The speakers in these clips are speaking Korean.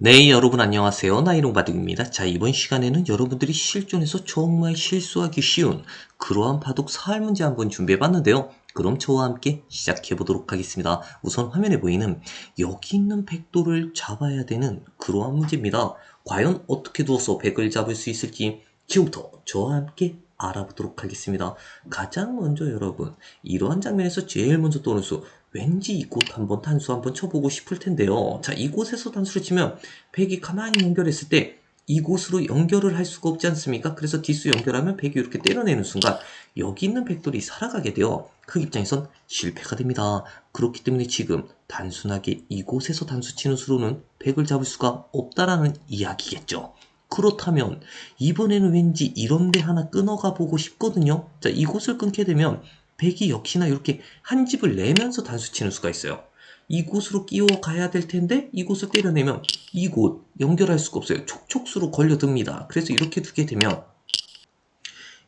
네, 여러분 안녕하세요. 나이롱 바둑입니다. 자, 이번 시간에는 여러분들이 실전에서 정말 실수하기 쉬운 그러한 바둑 사활 문제 한번 준비해 봤는데요. 그럼 저와 함께 시작해 보도록 하겠습니다. 우선 화면에 보이는 여기 있는 백도를 잡아야 되는 그러한 문제입니다. 과연 어떻게 두어서 백을 잡을 수 있을지 지금부터 저와 함께 알아보도록 하겠습니다. 가장 먼저 여러분, 이러한 장면에서 제일 먼저 떠오르는 수, 왠지 이곳 한번 단수 한번 쳐보고 싶을 텐데요. 자, 이곳에서 단수를 치면 백이 가만히 연결했을 때 이곳으로 연결을 할 수가 없지 않습니까? 그래서 뒷수 연결하면 백이 이렇게 때려내는 순간 여기 있는 백돌이 살아가게 되어 그 입장에선 실패가 됩니다. 그렇기 때문에 지금 단순하게 이곳에서 단수 치는 수로는 백을 잡을 수가 없다라는 이야기겠죠. 그렇다면 이번에는 왠지 이런 데 하나 끊어가 보고 싶거든요. 자, 이곳을 끊게 되면 백이 역시나 이렇게 한 집을 내면서 단수 치는 수가 있어요. 이곳으로 끼워 가야 될 텐데 이곳을 때려내면 이곳 연결할 수가 없어요. 촉촉수로 걸려듭니다. 그래서 이렇게 두게 되면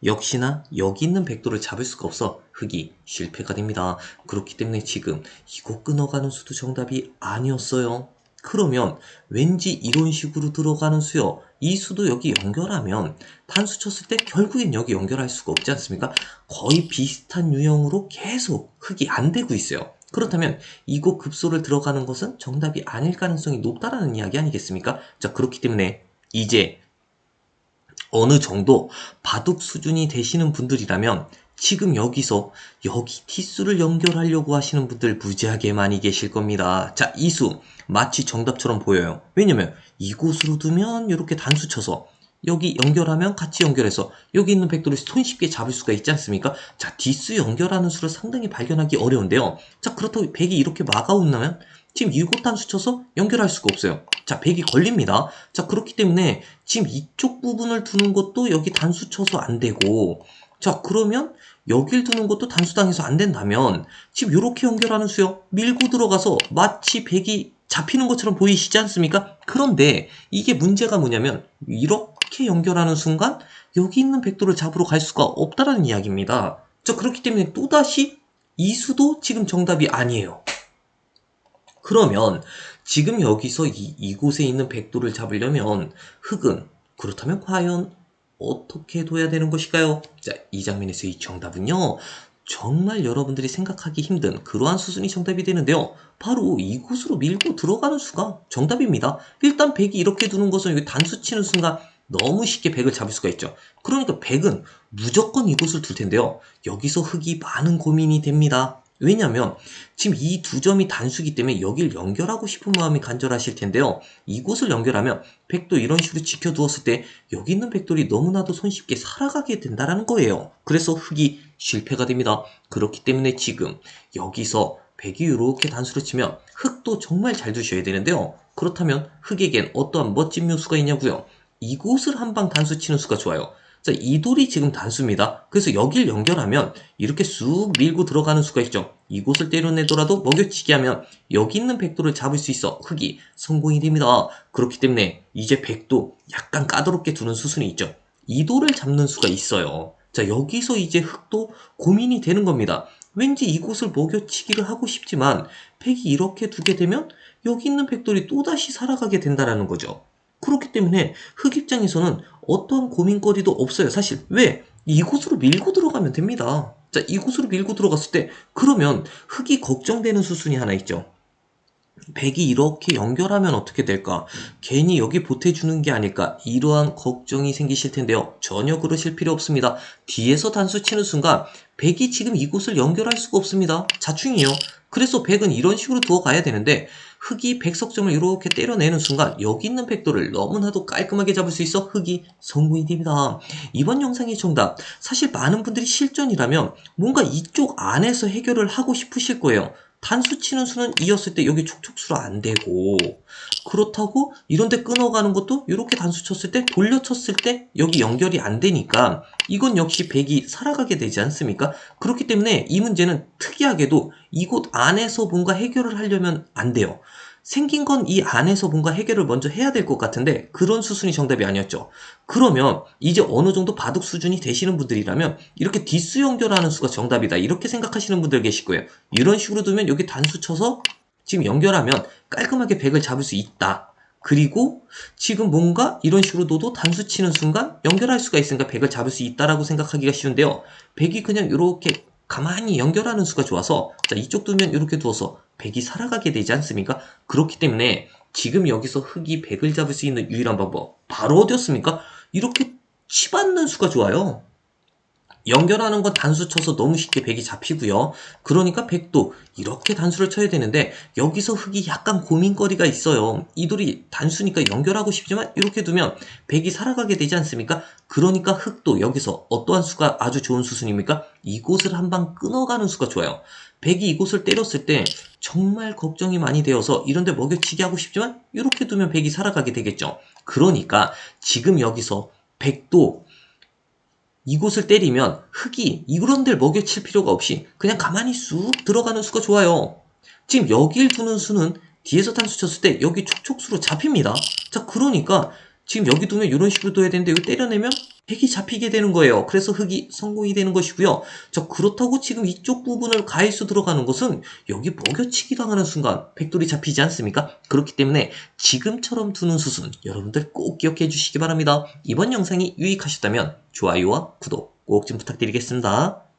역시나 여기 있는 백도를 잡을 수가 없어 흑이 실패가 됩니다. 그렇기 때문에 지금 이곳 끊어가는 수도 정답이 아니었어요. 그러면 왠지 이런 식으로 들어가는 수요. 이 수도 여기 연결하면 단수 쳤을 때 결국엔 여기 연결할 수가 없지 않습니까? 거의 비슷한 유형으로 계속 흑이 안 되고 있어요. 그렇다면 이곳 급소를 들어가는 것은 정답이 아닐 가능성이 높다라는 이야기 아니겠습니까? 자, 그렇기 때문에 이제 어느 정도 바둑 수준이 되시는 분들이라면 지금 여기서 여기 티수를 연결하려고 하시는 분들 무지하게 많이 계실 겁니다. 자, 이 수 마치 정답처럼 보여요. 왜냐면 이곳으로 두면 이렇게 단수 쳐서 여기 연결하면 같이 연결해서 여기 있는 백도를 손쉽게 잡을 수가 있지 않습니까? 자, 뒷수 연결하는 수를 상당히 발견하기 어려운데요. 자, 그렇다고 백이 이렇게 막아온다면 지금 이곳 단수 쳐서 연결할 수가 없어요. 자, 백이 걸립니다. 자, 그렇기 때문에 지금 이쪽 부분을 두는 것도 여기 단수 쳐서 안 되고 자, 그러면 여길 두는 것도 단수당해서 안 된다면 지금 이렇게 연결하는 수요. 밀고 들어가서 마치 백이 잡히는 것처럼 보이시지 않습니까? 그런데 이게 문제가 뭐냐면 이렇게 연결하는 순간 여기 있는 백도를 잡으러 갈 수가 없다라는 이야기입니다. 자, 그렇기 때문에 또다시 이 수도 지금 정답이 아니에요. 그러면 지금 여기서 이, 이곳에 있는 백도를 잡으려면 흑은 그렇다면 과연 어떻게 둬야 되는 것일까요? 자, 이 장면에서 이 정답은요. 정말 여러분들이 생각하기 힘든 그러한 수순이 정답이 되는데요. 바로 이곳으로 밀고 들어가는 수가 정답입니다. 일단 백이 이렇게 두는 것은 단수 치는 순간 너무 쉽게 백을 잡을 수가 있죠. 그러니까 백은 무조건 이곳을 둘 텐데요. 여기서 흑이 많은 고민이 됩니다. 왜냐면 지금 이 두 점이 단수기 때문에 여길 연결하고 싶은 마음이 간절하실 텐데요. 이곳을 연결하면 백도 이런 식으로 지켜두었을 때 여기 있는 백돌이 너무나도 손쉽게 살아가게 된다라는 거예요. 그래서 흑이 실패가 됩니다. 그렇기 때문에 지금 여기서 백이 이렇게 단수를 치면 흑도 정말 잘 두셔야 되는데요. 그렇다면 흑에겐 어떠한 멋진 묘수가 있냐고요. 이곳을 한 방 단수 치는 수가 좋아요. 자, 이 돌이 지금 단수입니다. 그래서 여길 연결하면 이렇게 쑥 밀고 들어가는 수가 있죠. 이곳을 때려내더라도 먹여치기 하면 여기 있는 백도를 잡을 수 있어 흑이 성공이 됩니다. 그렇기 때문에 이제 백도 약간 까다롭게 두는 수순이 있죠. 이 돌을 잡는 수가 있어요. 자, 여기서 이제 흑도 고민이 되는 겁니다. 왠지 이곳을 먹여치기를 하고 싶지만 백이 이렇게 두게 되면 여기 있는 백돌이 또다시 살아가게 된다라는 거죠. 그렇기 때문에 흑 입장에서는 어떠한 고민거리도 없어요. 사실 왜? 이곳으로 밀고 들어가면 됩니다. 자, 이곳으로 밀고 들어갔을 때 그러면 흑이 걱정되는 수순이 하나 있죠. 백이 이렇게 연결하면 어떻게 될까? 괜히 여기 보태주는 게 아닐까? 이러한 걱정이 생기실 텐데요. 전혀 그러실 필요 없습니다. 뒤에서 단수 치는 순간 백이 지금 이곳을 연결할 수가 없습니다. 자충이에요. 그래서 백은 이런 식으로 두어 가야 되는데 흑이 백석점을 이렇게 때려내는 순간 여기 있는 백도를 너무나도 깔끔하게 잡을 수 있어 흑이 성공이 됩니다. 이번 영상의 정답 사실 많은 분들이 실전이라면 뭔가 이쪽 안에서 해결을 하고 싶으실 거예요. 단수 치는 수는 이었을 때 여기 촉촉수로 안 되고 그렇다고 이런데 끊어가는 것도 이렇게 단수 쳤을 때 돌려 쳤을 때 여기 연결이 안 되니까 이건 역시 백이 살아가게 되지 않습니까? 그렇기 때문에 이 문제는 특이하게도 이곳 안에서 뭔가 해결을 하려면 안 돼요. 생긴 건 이 안에서 뭔가 해결을 먼저 해야 될 것 같은데 그런 수순이 정답이 아니었죠. 그러면 이제 어느 정도 바둑 수준이 되시는 분들이라면 이렇게 뒷수 연결하는 수가 정답이다 이렇게 생각하시는 분들 계실 거예요. 이런 식으로 두면 여기 단수 쳐서 지금 연결하면 깔끔하게 백을 잡을 수 있다. 그리고 지금 뭔가 이런 식으로 둬도 단수 치는 순간 연결할 수가 있으니까 100을 잡을 수 있다라고 생각하기가 쉬운데요. 100이 그냥 이렇게 가만히 연결하는 수가 좋아서 자 이쪽 두면 이렇게 두어서 100이 살아가게 되지 않습니까? 그렇기 때문에 지금 여기서 흑이 100을 잡을 수 있는 유일한 방법 바로 어디였습니까? 이렇게 치받는 수가 좋아요. 연결하는 건 단수 쳐서 너무 쉽게 100이 잡히고요. 그러니까 100도 이렇게 단수를 쳐야 되는데 여기서 흑이 약간 고민거리가 있어요. 이 돌이 단수니까 연결하고 싶지만 이렇게 두면 100이 살아가게 되지 않습니까? 그러니까 흑도 여기서 어떠한 수가 아주 좋은 수순입니까? 이곳을 한 방 끊어가는 수가 좋아요. 100이 이곳을 때렸을 때 정말 걱정이 많이 되어서 이런데 먹여치기 하고 싶지만 이렇게 두면 100이 살아가게 되겠죠. 그러니까 지금 여기서 100도 이곳을 때리면 흙이 이런 데를 먹여칠 필요가 없이 그냥 가만히 쑥 들어가는 수가 좋아요. 지금 여길 두는 수는 뒤에서 단수 쳤을 때 여기 촉촉수로 잡힙니다. 자 그러니까 지금 여기 두면 이런 식으로 둬야 되는데 여기 때려내면 백이 잡히게 되는 거예요. 그래서 흙이 성공이 되는 것이고요. 자 그렇다고 지금 이쪽 부분을 가해수 들어가는 것은 여기 먹여치기 당하는 순간 백돌이 잡히지 않습니까? 그렇기 때문에 지금처럼 두는 수순 여러분들 꼭 기억해 주시기 바랍니다. 이번 영상이 유익하셨다면 좋아요와 구독 꼭 좀 부탁드리겠습니다.